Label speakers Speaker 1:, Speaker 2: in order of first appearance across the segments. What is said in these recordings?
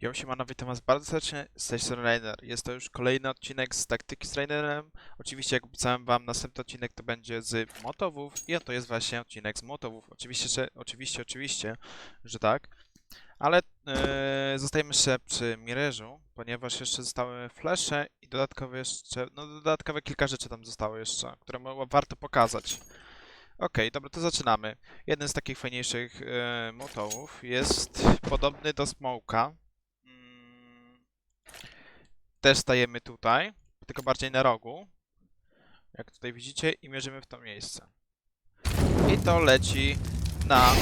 Speaker 1: Yo, siemano, witam was bardzo serdecznie z tej strony Rainer. Jest to już kolejny odcinek z taktyki z Rainerem. Oczywiście, jak obiecałem wam, następny odcinek to będzie z motowów i oto jest właśnie odcinek z motowów. Oczywiście, że, oczywiście, oczywiście, że tak. Ale e, zostajemy jeszcze przy Mireżu, ponieważ jeszcze zostały flesze i dodatkowe jeszcze, no dodatkowe kilka rzeczy tam zostało jeszcze, które warto pokazać. Okej, dobra, to zaczynamy. Jeden z takich fajniejszych e, motowów jest podobny do Smoka. Też stajemy tutaj, tylko bardziej na rogu. Jak tutaj widzicie i mierzymy w to miejsce. I to leci na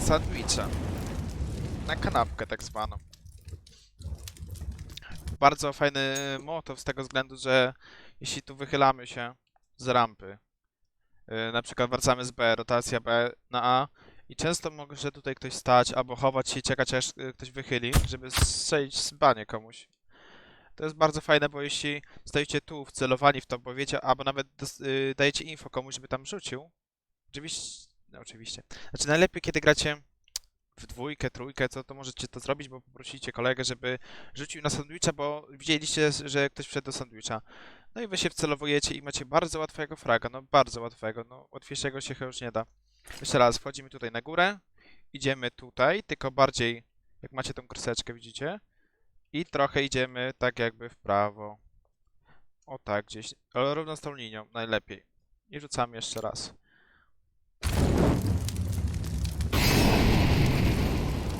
Speaker 1: sandwicha. Na kanapkę tak zwaną. Bardzo fajny motow z tego względu, że jeśli tu wychylamy się z rampy, yy, na przykład wracamy z B, rotacja B na A i często może tutaj ktoś stać albo chować się i czekać aż y, ktoś wychyli, żeby strzelić z banie komuś. To jest bardzo fajne, bo jeśli stoicie tu wcelowani w to, bo wiecie, albo nawet y, dajecie info komuś, żeby tam rzucił, oczywiście, no oczywiście, znaczy najlepiej kiedy gracie w dwójkę, trójkę, to, to możecie to zrobić, bo poprosicie kolegę, żeby rzucił na sandwicha, bo widzieliście, że ktoś wszedł do sandwicha. No i wy się wcelowujecie i macie bardzo łatwego fraga, no bardzo łatwego, no łatwiejszego się chyba już nie da. Jeszcze raz, wchodzimy tutaj na górę, idziemy tutaj, tylko bardziej, jak macie tą kreseczkę, widzicie? I trochę idziemy tak jakby w prawo. O tak, gdzieś, ale równo z tą linią, najlepiej. I rzucamy jeszcze raz.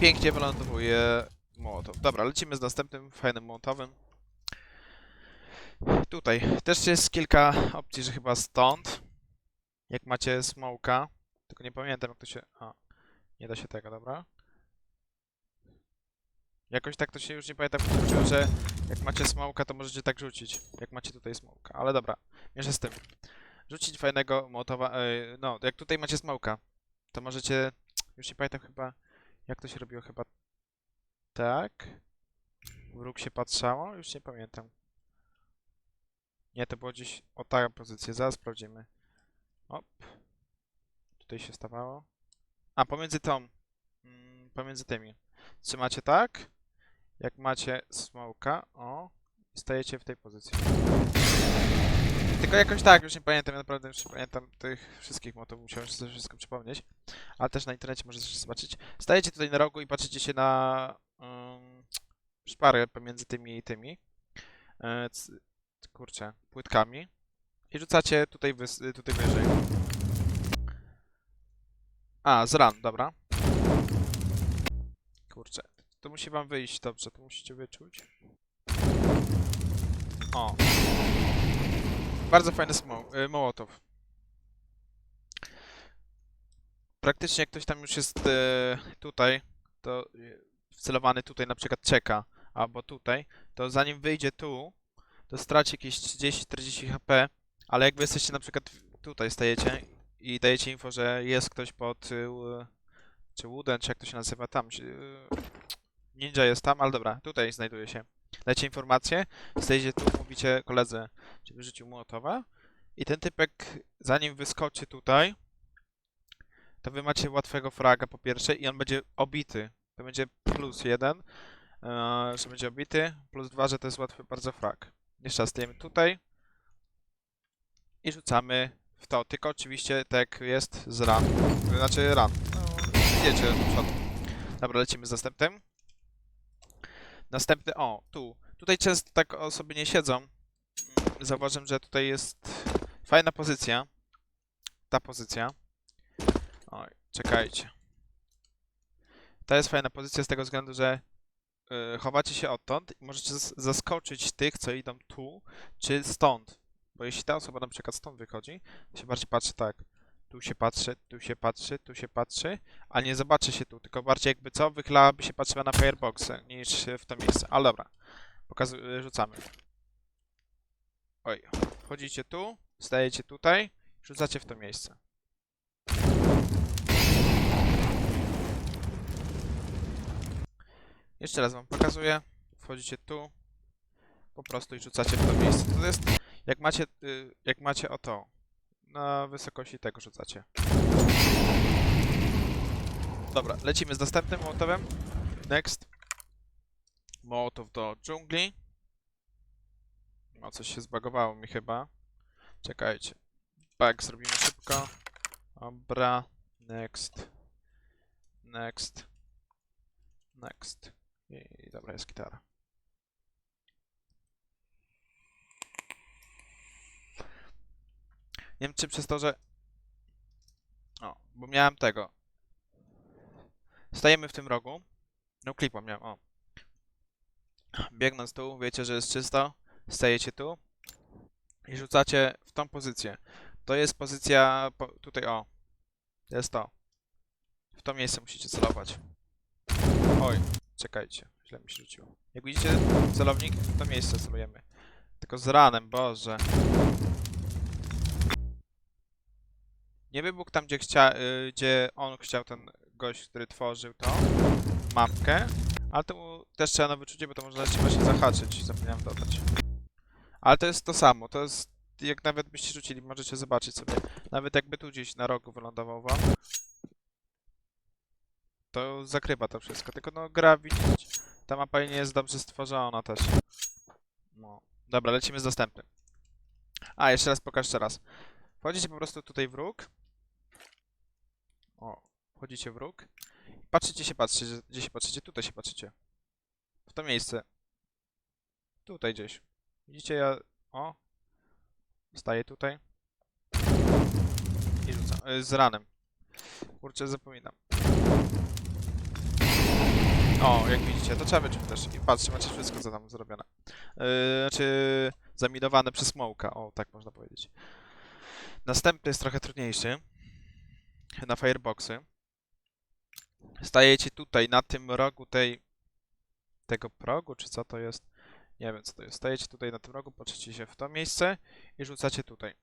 Speaker 1: Pięknie wylądowuje mołotow. Dobra, lecimy z następnym fajnym mołotowym. Tutaj też jest kilka opcji, że chyba stąd. Jak macie smoka, tylko nie pamiętam jak to się... A, nie da się tego, dobra. Jakoś tak to się już nie pamiętam, chodziło, że jak macie smoka, to możecie tak rzucić. Jak macie tutaj smoka, ale dobra, mierzę z tym. Rzucić fajnego motowa, e, no, jak tutaj macie smoka, to możecie, już nie pamiętam chyba, jak to się robiło, chyba tak. Wróg się patrzało, już nie pamiętam. Nie, to było gdzieś, o ta pozycja, zaraz sprawdzimy. Op. Tutaj się stawało. A, pomiędzy tą, mm, pomiędzy tymi. Trzymacie tak, jak macie smoka, o, stajecie w tej pozycji. Tylko jakoś tak, już nie pamiętam, ja naprawdę już nie pamiętam tych wszystkich motów, musiałem sobie wszystko przypomnieć. Ale też na internecie możecie zobaczyć. Stajecie tutaj na rogu i patrzycie się na um, szparę pomiędzy tymi i tymi. E, kurczę, płytkami. I rzucacie tutaj, tutaj wyżej. A, z ran, dobra. Kurczę, to musi wam wyjść dobrze, to musicie wyczuć. O. Bardzo fajny smo- y, mołotow. Praktycznie jak ktoś tam już jest e, tutaj, to y, wcelowany tutaj na przykład czeka, albo tutaj, to zanim wyjdzie tu, to straci jakieś 30-40 HP, ale jak wy jesteście na przykład tutaj stajecie i dajecie info, że jest ktoś pod y, czy Wooden, czy jak to się nazywa tam, y, ninja jest tam, ale dobra, tutaj znajduje się. Dajcie informację, stajecie tu, mówicie koledze, czy wyrzucił Mołotowa i ten typek, zanim wyskoczy tutaj, to wy macie łatwego fraga po pierwsze i on będzie obity. To będzie plus jeden, e, że będzie obity, plus dwa, że to jest łatwy bardzo frag. Jeszcze stajemy tutaj i rzucamy w to, tylko oczywiście tak jest z ran. Znaczy ran. No, wiecie, do przodu. Dobra, lecimy z następnym. Następny, o, tu. Tutaj często tak osoby nie siedzą. Mm, Zauważam, że tutaj jest fajna pozycja. Ta pozycja. Oj, czekajcie. To jest fajna pozycja z tego względu, że y, chowacie się odtąd i możecie zas- zaskoczyć tych, co idą tu, czy stąd. Bo jeśli ta osoba na przykład stąd wychodzi, to się bardziej patrzy tak. Tu się patrzy, tu się patrzy, tu się patrzy, a nie zobaczy się tu, tylko bardziej jakby co, wychylałaby się patrzyła na fireboxy niż w to miejsce. Ale dobra, y, rzucamy. Oj, wchodzicie tu, stajecie tutaj, rzucacie w to miejsce. Jeszcze raz wam pokazuję. Wchodzicie tu, po prostu i rzucacie w to miejsce. To jest, jak macie, y, jak macie o to, na wysokości tego rzucacie. Dobra, lecimy z następnym motowem. Next. Mołotow do dżungli. O, coś się zbagowało mi chyba. Czekajcie. Bug zrobimy szybko. Dobra. Next. Next. Next. I dobra, jest gitara. Nie wiem, czy przez to, że... O, bo miałem tego. Stajemy w tym rogu. No klipa miałem, o. Biegnąc tu, wiecie, że jest czysto. Stajecie tu. I rzucacie w tą pozycję. To jest pozycja po, tutaj, o. Jest to. W to miejsce musicie celować. Oj, czekajcie. Źle mi się rzuciło. Jak widzicie, celownik, w to miejsce celujemy. Tylko z ranem, boże. Nie wybuchł tam, gdzie, chcia, y, gdzie on chciał, ten gość, który tworzył tą mapkę. Ale to mu też trzeba na wyczucie, bo to można właśnie zahaczyć. Zapomniałem dodać. Ale to jest to samo. To jest, jak nawet byście rzucili, możecie zobaczyć sobie. Nawet jakby tu gdzieś na rogu wylądował wam. To zakrywa to wszystko. Tylko no gra, widzicie, ta mapa nie jest dobrze stworzona też. No. Dobra, lecimy z następnym. A, jeszcze raz pokażę raz. Wchodzicie po prostu tutaj w róg. O, wchodzicie w róg. Patrzycie się, patrzycie, gdzie się patrzycie? Tutaj się patrzycie. W to miejsce. Tutaj gdzieś. Widzicie, ja... O. Staję tutaj. I rzucam. y, Z ranem. Kurczę, zapominam. O, jak widzicie, to trzeba wyczuć też. I patrzcie, macie wszystko, co tam zrobione. Yy, znaczy, zaminowane przez smoka. O, tak można powiedzieć. Następny jest trochę trudniejszy. Na fireboxy. Stajecie tutaj, na tym rogu tej... Tego progu, czy co to jest? Nie wiem, co to jest. Stajecie tutaj na tym rogu, patrzycie się w to miejsce i rzucacie tutaj.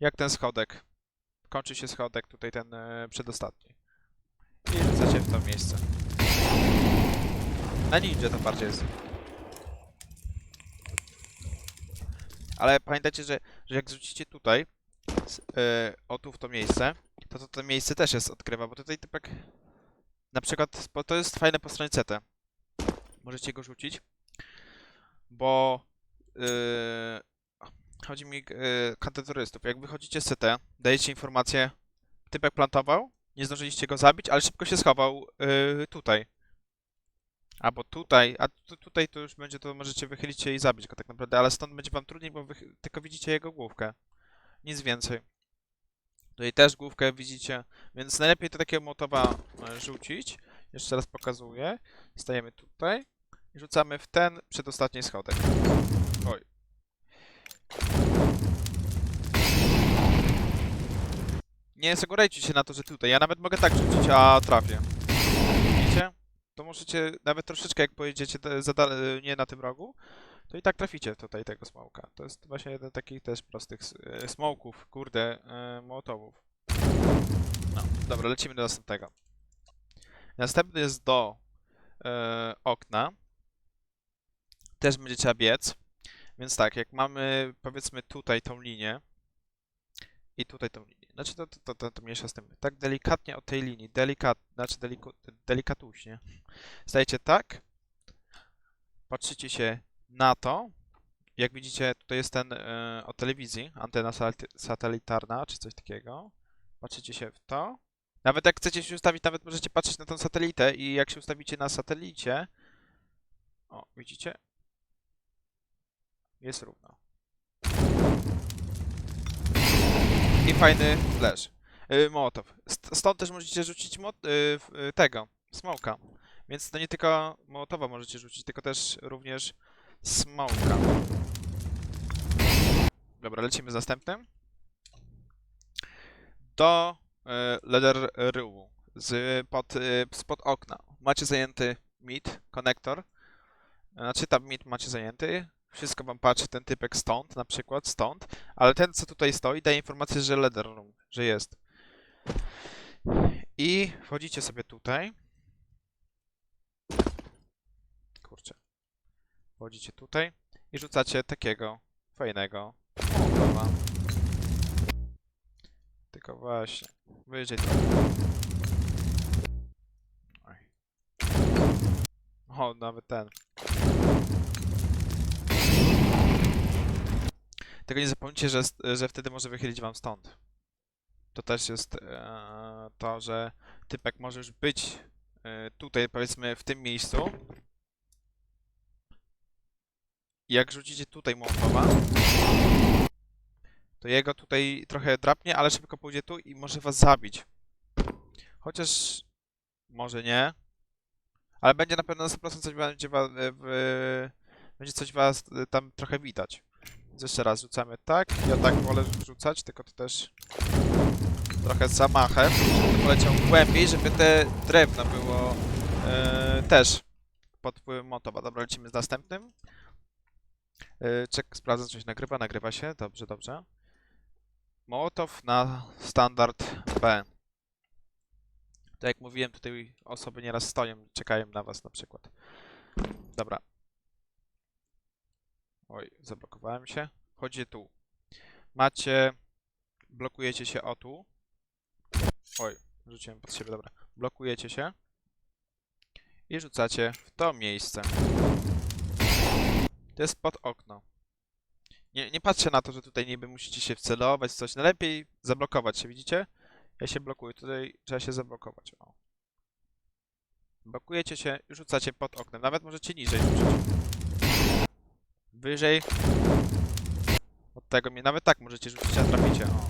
Speaker 1: Jak ten schodek. Kończy się schodek, tutaj ten e, przedostatni. I rzucacie w to miejsce. Na ninja to bardziej jest. Ale pamiętajcie, że, że jak zrzucicie tutaj, e, o tu w to miejsce, to, to to miejsce też jest odkrywa, bo tutaj typek na przykład, bo to jest fajne po stronie CT. Możecie go rzucić, bo yy, chodzi mi yy, kandydaturystów. Jak wychodzicie z CT, dajecie informację, typek plantował, nie zdążyliście go zabić, ale szybko się schował yy, tutaj. Albo tutaj, a tu, tutaj to już będzie, to możecie wychylić się i zabić go tak naprawdę, ale stąd będzie wam trudniej, bo wy tylko widzicie jego główkę. Nic więcej. Tutaj też główkę widzicie, więc najlepiej to takiego motowa e, rzucić. Jeszcze raz pokazuję. Stajemy tutaj i rzucamy w ten przedostatni schodek. Oj. Nie zagorajcie się na to, że tutaj. Ja nawet mogę tak rzucić, a trafię. Widzicie? To możecie nawet troszeczkę jak pojedziecie dal- nie na tym rogu, to i tak traficie tutaj tego smoka. To jest właśnie jeden takich też prostych e, smoków, kurde, e, mołotowów. No, dobra, lecimy do następnego. Następny jest do e, okna. Też będzie trzeba biec. Więc tak, jak mamy powiedzmy tutaj tą linię i tutaj tą linię. Znaczy to, to, to, to, to mniejsza z tym. Tak delikatnie od tej linii, delikat, znaczy deliku, delikatuśnie. Stajecie tak, patrzycie się na to. Jak widzicie, tutaj jest ten e, od telewizji, antena sat- satelitarna, czy coś takiego. Patrzycie się w to. Nawet jak chcecie się ustawić, nawet możecie patrzeć na tą satelitę i jak się ustawicie na satelicie, o, widzicie? Jest równo. I fajny flash. Yy, Mołotow. St- Stąd też możecie rzucić yy, yy, tego, smoka. Więc to nie tylko Mołotowa możecie rzucić, tylko też również smoka. Dobra, lecimy z następnym. Do y, Leather Room. Z pod, y, spod okna. Macie zajęty mid, konektor. Znaczy tam mid macie zajęty. Wszystko wam patrzy ten typek stąd, na przykład stąd. Ale ten, co tutaj stoi, daje informację, że Leather Room, że jest. I wchodzicie sobie tutaj. Wchodzicie tutaj i rzucacie takiego fajnego. Tylko właśnie, trochę. Oj. O, nawet ten. Tego nie zapomnijcie, że, że wtedy może wychylić wam stąd. To też jest e, to, że typek może już być e, tutaj, powiedzmy, w tym miejscu. Jak rzucicie tutaj Mołotowa, to jego tutaj trochę drapnie, ale szybko pójdzie tu i może was zabić. Chociaż może nie. Ale będzie na pewno na 100% coś będzie, e, w, będzie coś was e, tam trochę widać. Więc jeszcze raz rzucamy tak. Ja tak wolę rzucać, tylko to też trochę z zamachem, żeby poleciał głębiej, żeby te drewno było e, też pod wpływem motowa. Dobra, lecimy z następnym. E, czek, sprawdzę, czy coś nagrywa. Nagrywa się. Dobrze, dobrze. Mołotow na standard B. Tak jak mówiłem, tutaj osoby nieraz stoją, czekają na was na przykład. Dobra. Oj, zablokowałem się. Chodzi tu. Macie... Blokujecie się o tu. Oj, rzuciłem pod siebie, dobra. Blokujecie się. I rzucacie w to miejsce. To jest pod okno. Nie, nie patrzcie na to, że tutaj niby musicie się wcelować, coś. Najlepiej zablokować się, widzicie? Ja się blokuję, tutaj trzeba się zablokować. O. Blokujecie się i rzucacie pod oknem. Nawet możecie niżej rzucić. Wyżej. Od tego mnie nawet tak możecie rzucić, a traficie. O.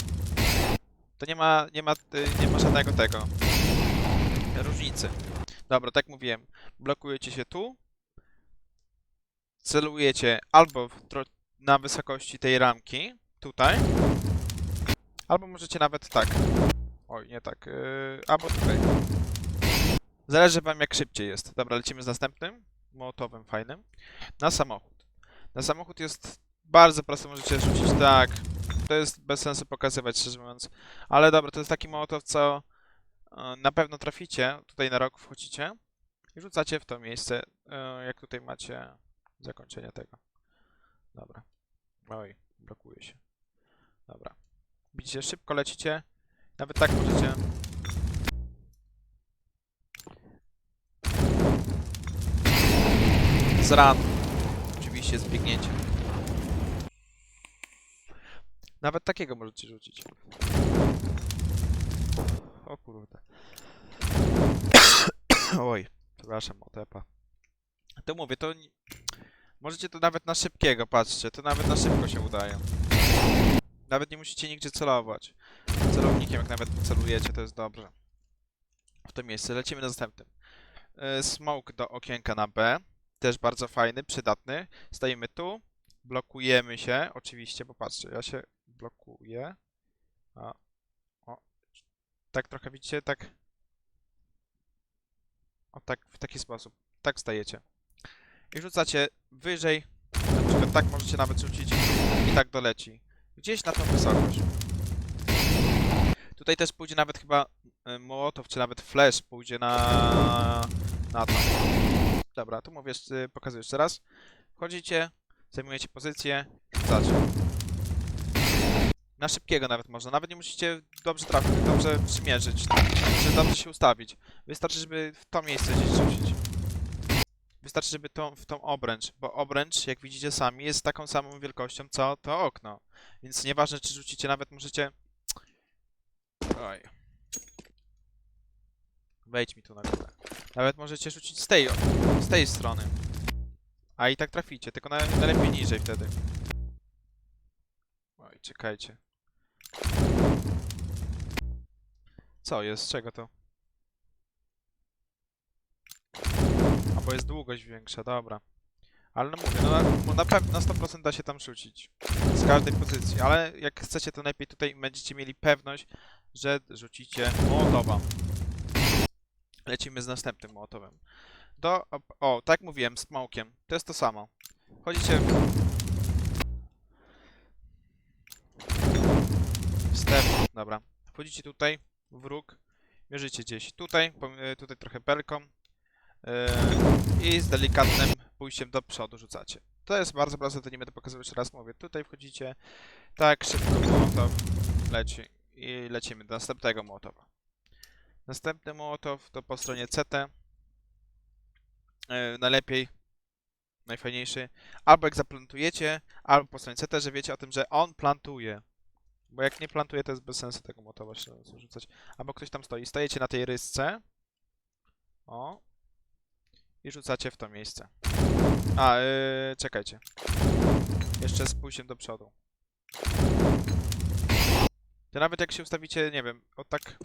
Speaker 1: To nie ma, nie ma, y, nie ma żadnego tego różnicy. Dobra, tak mówiłem. Blokujecie się tu. Celujecie albo na wysokości tej ramki, tutaj. Albo możecie nawet tak. Oj, nie tak. Yy, albo tutaj. Zależy wam jak szybciej jest. Dobra, lecimy z następnym. Mołotowym fajnym. Na samochód. Na samochód jest bardzo prosto, możecie rzucić tak. To jest bez sensu pokazywać, szczerze mówiąc. Ale dobra, to jest taki mołotow, co e, na pewno traficie. Tutaj na rok wchodzicie i rzucacie w to miejsce, e, jak tutaj macie zakończenie tego. Dobra. Oj, blokuje się. Dobra. Widzicie, szybko lecicie. Nawet tak możecie. Z ran. Oczywiście z biegnięciem. Nawet takiego możecie rzucić. O kurde. Oj, przepraszam, otepa. To mówię, to... Możecie to nawet na szybkiego, patrzcie, to nawet na szybko się udaje. Nawet nie musicie nigdzie celować. Celownikiem, jak nawet celujecie, to jest dobrze. W to miejsce. Lecimy na następnym. E, Smoke do okienka na B. Też bardzo fajny, przydatny. Stajemy tu. Blokujemy się, oczywiście, bo patrzcie, ja się blokuję. A, o, tak trochę widzicie, tak. O, tak, w taki sposób. Tak stajecie. I rzucacie wyżej. Na przykład tak możecie nawet rzucić i tak doleci. Gdzieś na tą wysokość. Tutaj też pójdzie nawet chyba e, Mołotow, czy nawet Flash pójdzie na, na to. Dobra, tu mówię, pokazuję jeszcze raz. Wchodzicie, zajmujecie pozycję, rzucacie. Na szybkiego nawet można, nawet nie musicie dobrze trafić, dobrze przymierzyć, czy dobrze się ustawić. Wystarczy, żeby w to miejsce gdzieś rzucić. Wystarczy, żeby tą, w tą obręcz, bo obręcz, jak widzicie sami, jest taką samą wielkością, co to okno. Więc nieważne, czy rzucicie, nawet możecie... Oj. Wejdź mi tu na górę. Nawet możecie rzucić z tej, z tej strony. A i tak traficie, tylko na, najlepiej niżej wtedy. Oj, czekajcie. Co jest? Czego to? Bo jest długość większa, dobra. Ale no mówię, no na, na pewno na 100% da się tam rzucić. Z każdej pozycji, ale jak chcecie to najlepiej tutaj będziecie mieli pewność, że rzucicie mołotowa. Lecimy z następnym mołotowem. Do, o, tak mówiłem, smokiem. To jest to samo. Chodzicie w... Step, dobra. Wchodzicie tutaj, w róg, mierzycie gdzieś tutaj, e, tutaj trochę belką i z delikatnym pójściem do przodu rzucacie. To jest bardzo proste, to nie będę pokazywać raz, mówię. Tutaj wchodzicie, tak, szybko mołotow leci i lecimy do następnego mołotowa. Następny mołotow to po stronie CT. e, najlepiej, najfajniejszy, albo jak zaplantujecie, albo po stronie CT, że wiecie o tym, że on plantuje. Bo jak nie plantuje, to jest bez sensu tego motowa się rzucać. Albo ktoś tam stoi. Stajecie na tej rysce. O. I rzucacie w to miejsce. A, yy, czekajcie. Jeszcze spójrzcie do przodu. To nawet jak się ustawicie, nie wiem, o tak...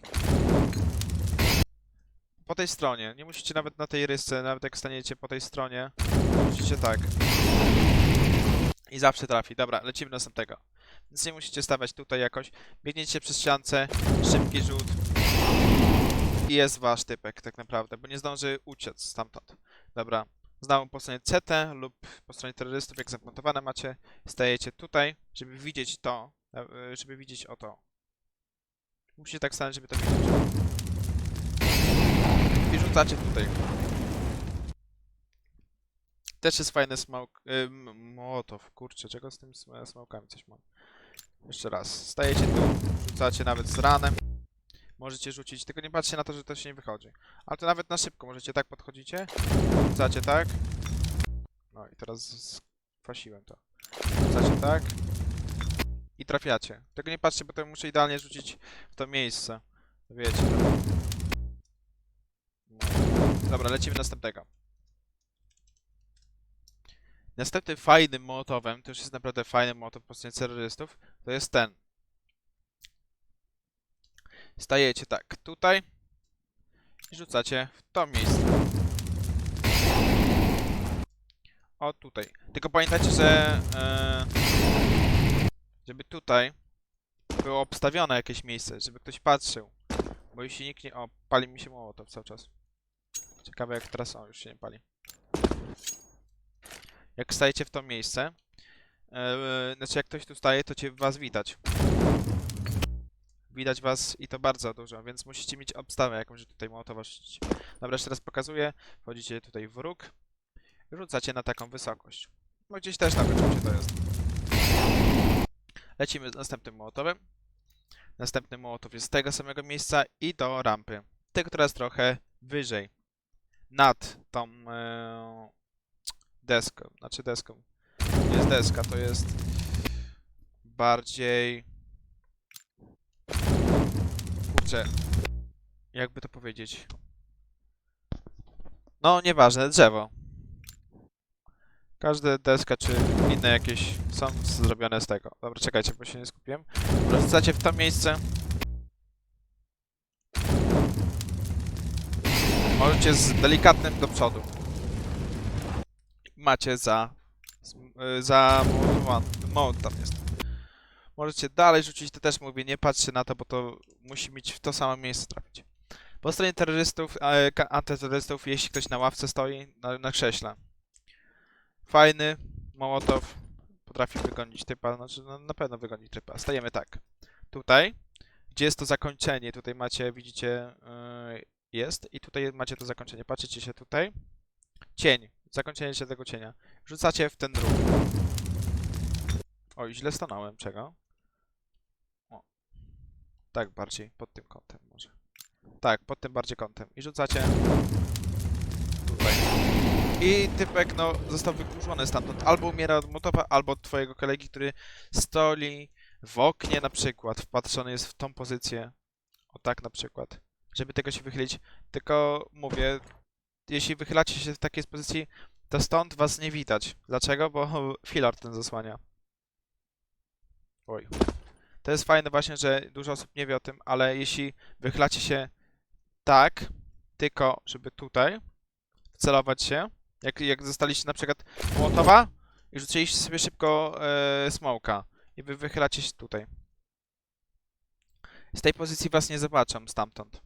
Speaker 1: Po tej stronie. Nie musicie nawet na tej rysce, nawet jak staniecie po tej stronie. Musicie tak. I zawsze trafi. Dobra, lecimy do następnego. Więc nie musicie stawać tutaj jakoś. Biegniecie przez ściance, szybki rzut. I jest wasz typek tak naprawdę, bo nie zdąży uciec stamtąd. Dobra. Znowu po stronie CT lub po stronie terrorystów, jak zamontowane macie, stajecie tutaj, żeby widzieć to, e, żeby widzieć o to. Musicie tak stanąć, żeby to widzieć. I rzucacie tutaj. Też jest fajny smoke, y, m- mołotow, kurczę, czego z tym sm- smokami coś mam. Jeszcze raz, stajecie tu, rzucacie nawet z ranem. Możecie rzucić, tylko nie patrzcie na to, że to się nie wychodzi. Ale to nawet na szybko, możecie tak podchodzicie, rzucacie tak. No i teraz skwasiłem to. Rzucacie tak. I trafiacie. Tego nie patrzcie, bo to muszę idealnie rzucić w to miejsce. Wiecie. Dobra, lecimy następnego. Następnym fajnym mołotowem, to już jest naprawdę fajny mołotow po stronie terrorystów, to jest ten. Stajecie tak, tutaj i rzucacie w to miejsce. O, tutaj. Tylko pamiętajcie, że e, żeby tutaj było obstawione jakieś miejsce, żeby ktoś patrzył. Bo jeśli nikt nie... O, pali mi się mołotow cały czas. Ciekawe jak teraz... O, już się nie pali. Jak stajecie w to miejsce, e, znaczy jak ktoś tu staje, to cię was widać. Widać was i to bardzo dużo, więc musicie mieć obstawę jakąś, tutaj mołotowa. Dobra, jeszcze raz pokazuję. Wchodzicie tutaj w róg. Rzucacie na taką wysokość. No gdzieś też nawet gdzie to jest. Lecimy z następnym mołotowem. Następny mołotow jest z tego samego miejsca i do rampy. Tylko teraz trochę wyżej. Nad tą e, deską. Znaczy deską. Nie jest deska, to jest bardziej... Kurczę. Jakby to powiedzieć. No, nieważne, drzewo. Każda deska czy inne jakieś są zrobione z tego. Dobra, czekajcie, bo się nie skupiłem. Wracacie w to miejsce. Możecie z delikatnym do przodu. Macie za... y, za... Mount tam jest. Możecie dalej rzucić, to też mówię, nie patrzcie na to, bo to musi mieć w to samo miejsce trafić. Po stronie terrorystów, e, antyterrorystów, jeśli ktoś na ławce stoi, na, na krześle. Fajny, Mołotow potrafi wygonić typa, znaczy no, na pewno wygonić typa. Stajemy tak. Tutaj, gdzie jest to zakończenie, tutaj macie, widzicie, yy, jest i tutaj macie to zakończenie. Patrzycie się tutaj. Cień, zakończenie się tego cienia. Rzucacie w ten róg. Oj, źle stanąłem, czego? Tak bardziej, pod tym kątem może. Tak, pod tym bardziej kątem. I rzucacie tutaj. I typek, no, został wykurzony stamtąd. Albo umiera od motowa, albo od twojego kolegi, który stoi w oknie na przykład, wpatrzony jest w tą pozycję. O tak na przykład. Żeby tego się wychylić. Tylko mówię, jeśli wychylacie się w takiej pozycji, to stąd was nie widać. Dlaczego? Bo filar ten zasłania. Oj. To jest fajne właśnie, że dużo osób nie wie o tym, ale jeśli wychylacie się tak, tylko żeby tutaj celować się, jak, jak zostaliście na przykład Mołotowa i rzuciliście sobie szybko e, smoka i wy wychylacie się tutaj. Z tej pozycji was nie zobaczą stamtąd.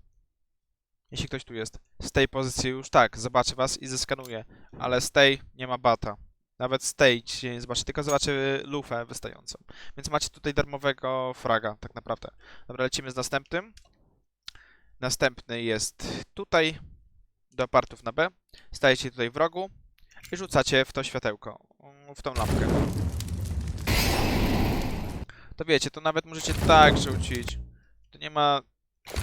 Speaker 1: Jeśli ktoś tu jest. Z tej pozycji już tak, zobaczy was i zeskanuje, ale z tej nie ma bata. Nawet się nie zobaczy, tylko zobaczy lufę wystającą. Więc macie tutaj darmowego fraga, tak naprawdę. Dobra, lecimy z następnym. Następny jest tutaj, do partów na B. Stajecie tutaj w rogu i rzucacie w to światełko, w tą lampkę. To wiecie, to nawet możecie tak rzucić. To nie ma,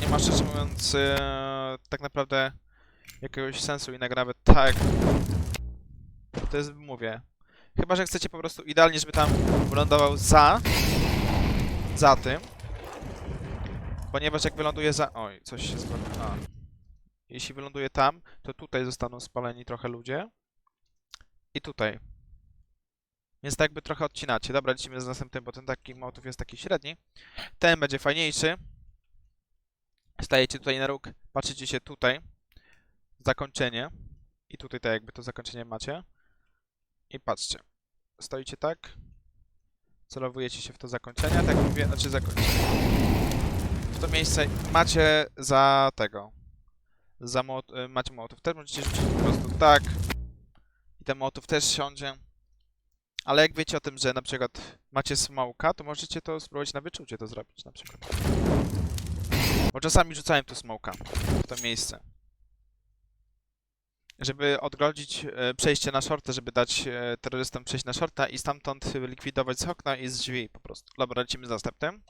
Speaker 1: nie ma szczerze mówiąc, e, tak naprawdę jakiegoś sensu innego, nawet tak. To jest, mówię. Chyba, że chcecie po prostu idealnie, żeby tam wylądował za. Za tym. Ponieważ jak wyląduje za. Oj, coś się zgodzi. A. Jeśli wyląduje tam, to tutaj zostaną spaleni trochę ludzie. I tutaj. Więc tak jakby trochę odcinacie. Dobra, lecimy z następnym, bo ten taki motyw jest taki średni. Ten będzie fajniejszy. Stajecie tutaj na róg, patrzycie się tutaj. Zakończenie. I tutaj tak jakby to zakończenie macie. I patrzcie. Stoicie tak. Celowujecie się w to zakończenie, tak mówię, znaczy zakończenie. W to miejsce macie za tego. Za mot y, macie mołotów. Też możecie rzucić po prostu tak. I ten mołotów też siądzie. Ale jak wiecie o tym, że na przykład macie smoka, to możecie to spróbować na wyczucie to zrobić na przykład. Bo czasami rzucałem tu smoka w to miejsce. Żeby odgrodzić e, przejście na shorta, żeby dać e, terrorystom przejść na shorta i stamtąd likwidować z okna i z drzwi po prostu. Dobra, lecimy z następnym.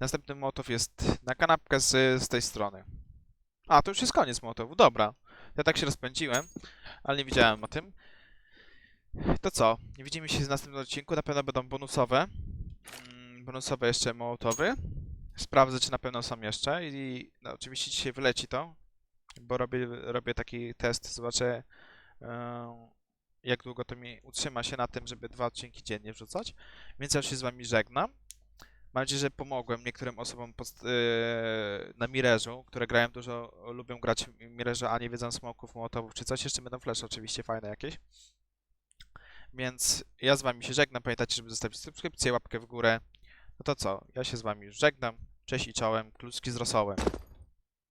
Speaker 1: Następny mołotow jest na kanapkę z, z tej strony. A, to już jest koniec mołotowu, dobra. Ja tak się rozpędziłem, ale nie widziałem o tym. To co? Widzimy się w następnym odcinku. Na pewno będą bonusowe. Mm, Bonusowe jeszcze mołotowy. Sprawdzę, czy na pewno są jeszcze. I no, oczywiście dzisiaj wyleci to, bo robię, robię taki test. Zobaczę, e, jak długo to mi utrzyma się na tym, żeby dwa odcinki dziennie wrzucać. Więc ja się z wami żegnam. Mam nadzieję, że pomogłem niektórym osobom e, na Mirerzu, które grają dużo, lubią grać w a nie wiedzą smoków, mołotowów czy coś. Jeszcze będą flash oczywiście fajne jakieś. Więc ja z wami się żegnam. Pamiętajcie, żeby zostawić subskrypcję, łapkę w górę. No to co? Ja się z wami już żegnam. Cześć i czołem. Kluczki z rosołem.